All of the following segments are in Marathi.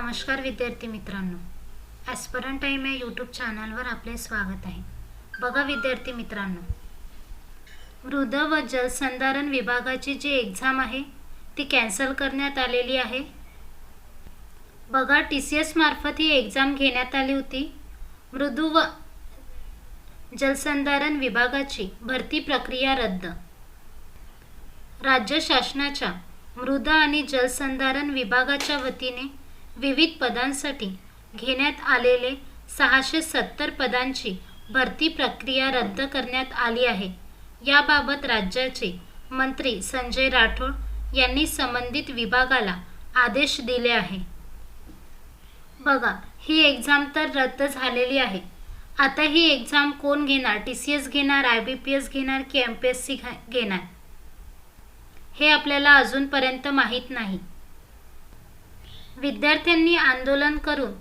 नमस्कार विद्यार्थी मित्रांनो. ॲस्परन टाईम या यूट्यूब चॅनलवर आपले स्वागत आहे. बघा विद्यार्थी मित्रांनो. मृद व जलसंधारण विभागाची जी एक्झाम आहे ती कॅन्सल करण्यात आलेली आहे. बघा टी सी एस मार्फत ही एक्झाम घेण्यात आली होती. मृदू व जलसंधारण विभागाची भरती प्रक्रिया रद्द. राज्य शासनाच्या मृदा आणि जलसंधारण विभागाच्या वतीने विविध पदांसाठी घेण्यात आलेले सहाशे सत्तर पदांची भरती प्रक्रिया रद्द करण्यात आली आहे. याबाबत राज्याचे मंत्री संजय राठोड यांनी संबंधित विभागाला आदेश दिले आहे. बघा ही एक्झाम तर रद्द झालेली आहे. आता ही एक्झाम कोण घेणार? टी सी एस घेणार आय बी पी एस घेणार की एम पी एस सी घेणार? हे आपल्याला अजूनपर्यंत माहीत नाही. विद्यार्थ्यांनी आंदोलन करून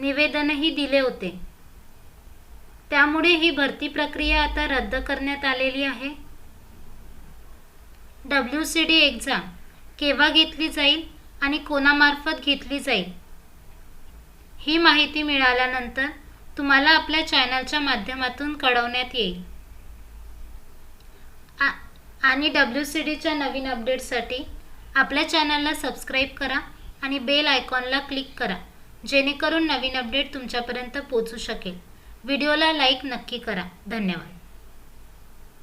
निवेदनही दिले होते. त्यामुळे ही भरती प्रक्रिया आता रद्द करण्यात आलेली आहे. डब्ल्यू सी डी एक्झाम केव्हा घेतली जाईल आणि कोणामार्फत घेतली जाईल? ही माहिती मिळाल्यानंतर तुम्हाला आपल्या चॅनलच्या माध्यमातून कळवण्यात येईल. आ- आणि डब्ल्यू सी डीच्या नवीन अपडेटसाठी आपल्या चॅनलला सबस्क्राईब करा. आणि बेल आयकॉनला क्लिक करा जेणेकरून नवीन अपडेट तुमच्यापर्यंत पोचू शकेल. व्हिडिओला लाईक नक्की करा. धन्यवाद.